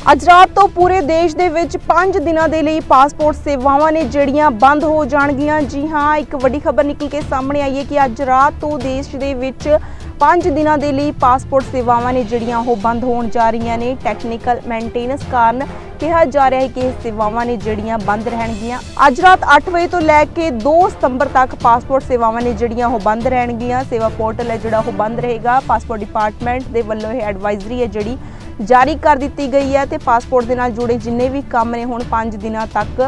ਅੱਜ ਰਾਤ ਤੋਂ ਪੂਰੇ ਦੇਸ਼ ਦੇ ਵਿੱਚ 5 ਦਿਨਾਂ ਦੇ ਲਈ ਪਾਸਪੋਰਟ ਸੇਵਾਵਾਂ ਨੇ ਜਿਹੜੀਆਂ ਬੰਦ ਹੋ ਜਾਣਗੀਆਂ। ਜੀ ਹਾਂ, ਇੱਕ ਵੱਡੀ ਖਬਰ ਨਿਕਲ ਕੇ ਸਾਹਮਣੇ ਆਈ ਹੈ ਕਿ ਅੱਜ ਰਾਤ ਤੋਂ ਦੇਸ਼ ਦੇ ਵਿੱਚ 5 ਦਿਨਾਂ ਦੇ ਲਈ ਪਾਸਪੋਰਟ ਸੇਵਾਵਾਂ ਨੇ ਜਿਹੜੀਆਂ ਉਹ ਬੰਦ ਹੋਣ ਜਾ ਰਹੀਆਂ ਨੇ। ਟੈਕਨੀਕਲ ਮੇਨਟੇਨੈਂਸ ਕਾਰਨ ਕਿਹਾ ਜਾ ਰਿਹਾ ਹੈ ਕਿ ਇਹ ਸੇਵਾਵਾਂ ਨੇ ਜਿਹੜੀਆਂ ਬੰਦ ਰਹਿਣਗੀਆਂ। ਅੱਜ ਰਾਤ 8 ਵਜੇ ਤੋਂ ਲੈ ਕੇ 2 ਸਤੰਬਰ ਤੱਕ ਪਾਸਪੋਰਟ ਸੇਵਾਵਾਂ ਨੇ ਜਿਹੜੀਆਂ ਉਹ ਬੰਦ ਰਹਿਣਗੀਆਂ। ਸੇਵਾ ਪੋਰਟਲ ਹੈ ਜਿਹੜਾ ਉਹ ਬੰਦ ਰਹੇਗਾ। ਪਾਸਪੋਰਟ ਡਿਪਾਰਟਮੈਂਟ ਦੇ ਵੱਲੋਂ ਇਹ ਐਡਵਾਈਜ਼ਰੀ ਹੈ ਜਿਹੜੀ ਜਾਰੀ ਕਰ ਦਿੱਤੀ ਗਈ ਹੈ ਤੇ ਪਾਸਪੋਰਟ ਦੇ ਨਾਲ ਜੁੜੇ ਜਿੰਨੇ ਵੀ ਕੰਮ ਨੇ ਹੁਣ 5 ਦਿਨਾਂ ਤੱਕ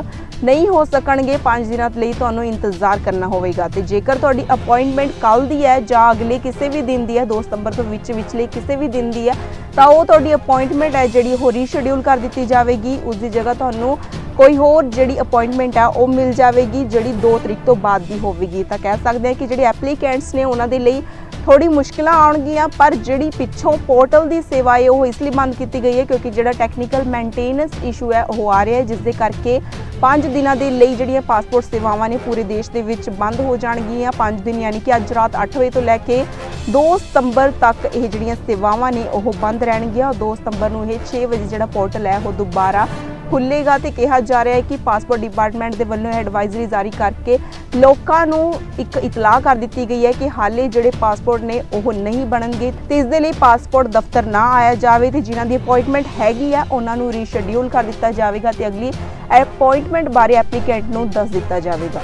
ਨਹੀਂ ਹੋ ਸਕਣਗੇ। 5 ਦਿਨਾਂ ਲਈ ਤੁਹਾਨੂੰ ਇੰਤਜ਼ਾਰ ਕਰਨਾ ਹੋਵੇਗਾ ਤੇ ਜੇਕਰ ਤੁਹਾਡੀ ਅਪਾਇੰਟਮੈਂਟ ਕੱਲ ਦੀ ਹੈ ਜਾਂ ਅਗਲੇ ਕਿਸੇ ਵੀ ਦਿਨ ਦੀ ਹੈ 2 ਸਤੰਬਰ ਤੋਂ ਵਿੱਚ ਵਿਚਲੇ ਕਿਸੇ ਵੀ ਦਿਨ ਦੀ ਹੈ, ਤਾਂ ਉਹ ਤੁਹਾਡੀ ਅਪਾਇੰਟਮੈਂਟ ਹੈ ਜਿਹੜੀ ਉਹ ਰੀਸ਼ਡਿਊਲ ਕਰ ਦਿੱਤੀ ਜਾਵੇਗੀ। ਉਸ ਦੀ ਜਗ੍ਹਾ ਤੁਹਾਨੂੰ ਕੋਈ ਹੋਰ ਜਿਹੜੀ ਅਪਾਇੰਟਮੈਂਟ ਆ, ਉਹ ਮਿਲ ਜਾਵੇਗੀ, ਜਿਹੜੀ 2 ਤਰੀਕ ਤੋਂ ਬਾਅਦ ਦੀ ਹੋਵੇਗੀ। ਤਾਂ ਕਹਿ ਸਕਦੇ ਹਾਂ ਕਿ ਜਿਹੜੇ ਐਪਲੀਕੈਂਟਸ ਨੇ ਉਹਨਾਂ ਦੇ ਲਈ ਥੋੜੀ ਮੁਸ਼ਕਿਲਾਂ ਆਉਣਗੀਆਂ, ਪਰ ਜਿਹੜੀ ਪਿੱਛੋਂ ਪੋਰਟਲ ਦੀ ਸੇਵਾ ਹੈ, ਉਹ ਇਸ ਲਈ ਬੰਦ ਕੀਤੀ ਗਈ ਹੈ, ਕਿਉਂਕਿ ਜਿਹੜਾ ਟੈਕਨੀਕਲ ਮੇਨਟੇਨੈਂਸ ਇਸ਼ੂ ਹੈ, ਉਹ ਆ ਰਿਹਾ ਹੈ ਜਿਸ ਦੇ ਕਰਕੇ 5 ਦਿਨਾਂ ਦੇ ਲਈ ਜਿਹੜੀਆਂ ਪਾਸਪੋਰਟ ਸੇਵਾਵਾਂ ਨੇ ਪੂਰੇ ਦੇਸ਼ ਦੇ ਵਿੱਚ ਬੰਦ ਹੋ ਜਾਣਗੀਆਂ। 5 ਦਿਨ ਯਾਨੀ ਕਿ ਅੱਜ ਰਾਤ 8 ਵਜੇ ਤੋਂ ਲੈ ਕੇ 2 ਸਤੰਬਰ ਤੱਕ ਇਹ ਜਿਹੜੀਆਂ ਸੇਵਾਵਾਂ ਨੇ, ਉਹ ਬੰਦ ਰਹਿਣਗੀਆਂ। 2 ਸਤੰਬਰ ਨੂੰ ਇਹ 6 ਵਜੇ ਜਿਹੜਾ ਪੋਰਟਲ ਹੈ, ਉਹ ਦੁਬਾਰਾ ਖੁੱਲੇਗਾ ਤੇ ਕਿਹਾ ਜਾ ਰਿਹਾ ਹੈ ਕਿ ਪਾਸਪੋਰਟ ਡਿਪਾਰਟਮੈਂਟ ਦੇ ਵੱਲੋਂ ਐਡਵਾਈਜ਼ਰੀ ਜਾਰੀ ਕਰਕੇ ਲੋਕਾਂ ਨੂੰ ਇੱਕ ਇਤਲਾਹ ਕਰ ਦਿੱਤੀ ਗਈ ਹੈ ਕਿ ਹਾਲੇ ਜਿਹੜੇ ਪਾਸਪੋਰਟ ਨੇ ਉਹ ਨਹੀਂ ਬਣਨਗੇ ਤੇ ਇਸ ਦੇ ਲਈ ਪਾਸਪੋਰਟ ਦਫ਼ਤਰ ਨਾ ਆਇਆ ਜਾਵੇ ਤੇ ਜਿਨ੍ਹਾਂ ਦੀ ਅਪਾਇੰਟਮੈਂਟ ਹੈਗੀ ਆ, ਉਹਨਾਂ ਨੂੰ ਰੀਸ਼ਡਿਊਲ ਕਰ ਦਿੱਤਾ ਜਾਵੇਗਾ ਤੇ ਅਗਲੀ ਅਪਾਇੰਟਮੈਂਟ ਬਾਰੇ ਐਪਲੀਕੈਂਟ ਨੂੰ ਦੱਸ ਦਿੱਤਾ ਜਾਵੇਗਾ।